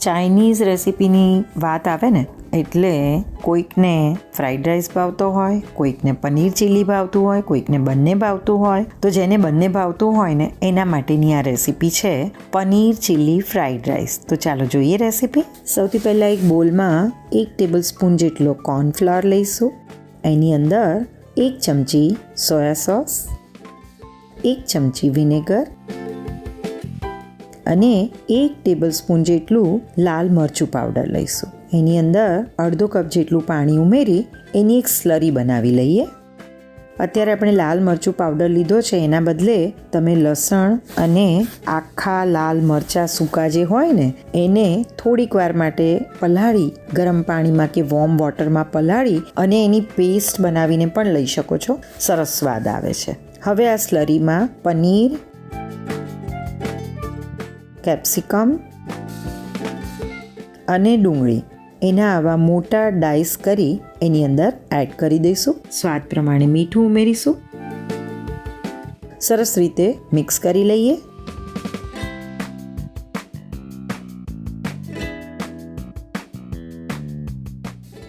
Chinese રેસિપીની વાત આવે ને, એટલે કોઈકને ફ્રાઈડ રાઈસ ભાવતો હોય, કોઈકને પનીર ચીલી ભાવતું હોય, કોઈકને બંને ભાવતું હોય. તો જેને બંને ભાવતું હોય ને, એના માટેની આ રેસીપી છે પનીર ચીલી ફ્રાઈડ રાઈસ. તો ચાલો જોઈએ રેસીપી. સૌથી પહેલાં એક બોલમાં એક ટેબલ સ્પૂન જેટલો કોર્નફ્લાવર લઈશું. એની અંદર એક ચમચી સોયા સોસ, એક ચમચી વિનેગર અને એક ટેબલ સ્પૂન જેટલું લાલ મરચું પાવડર લઈશું. એની અંદર અડધો કપ જેટલું પાણી ઉમેરી એની એક સ્લરી બનાવી લઈએ. અત્યારે આપણે લાલ મરચું પાવડર લીધો છે, એના બદલે તમે લસણ અને આખા લાલ મરચાં સૂકા જે હોય ને, એને થોડીક વાર માટે પલાળી, ગરમ પાણીમાં કે વોર્મ વોટરમાં પલાળી અને એની પેસ્ટ બનાવીને પણ લઈ શકો છો. સરસ સ્વાદ આવે છે. હવે આ સ્લરીમાં પનીર કેપ્સિકમ અને ડુંગળી. એના આવા મોટા ડાઈસ કરી એની અંદર એડ કરી દઈશું. સ્વાદ પ્રમાણે મીઠું ઉમેરીશું. સરસ રીતે મિક્સ કરી લઈએ.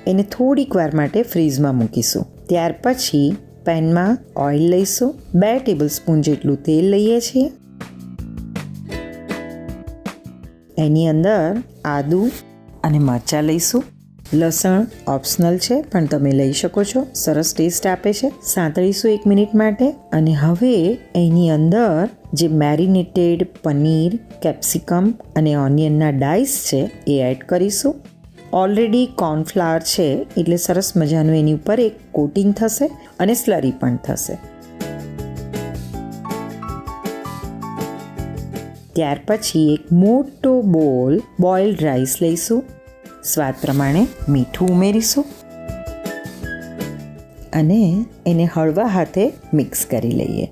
એને થોડીક વાર માટે ફ્રીઝમાં મૂકીશું. ત્યાર પછી પેનમાં ઓઇલ લઈશું. બે ટેબલ સ્પૂન જેટલું તેલ લઈએ છીએ. એની અંદર આદુ અને મરચાં લઈશું. લસણ ઓપ્શનલ છે, પણ તમે લઈ શકો છો. સરસ ટેસ્ટ આપે છે. સાંતળીશું એક મિનિટ માટે અને હવે એની અંદર જે મેરિનેટેડ પનીર, કેપ્સિકમ અને ઓનિયનના ડાઈસ છે, એ એડ કરીશું. ઓલરેડી કોર્નફ્લાવર છે, એટલે સરસ મજાનું એની ઉપર એક કોટિંગ થશે અને સ્લરી પણ થશે. ત્યાર પછી એક મોટો બોલ બોઇલ્ડ રાઈસ લઈશું. સ્વાદ પ્રમાણે મીઠું ઉમેરીશું અને એને હળવા હાથે મિક્સ કરી લઈએ.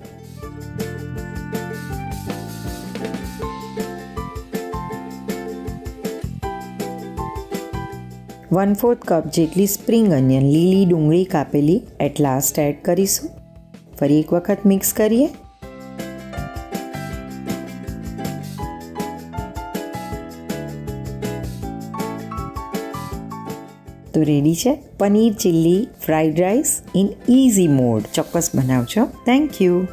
વન ફોર્થ કપ જેટલી સ્પ્રિંગ અનિયન લીલી ડુંગળી કાપેલી એટ લાસ્ટ એડ કરીશું. ફરી એક વખત મિક્સ કરીએ. તો રેડી છે? Paneer chilli fried rice in easy mode ચોક્કસ બનાવજો. Thank you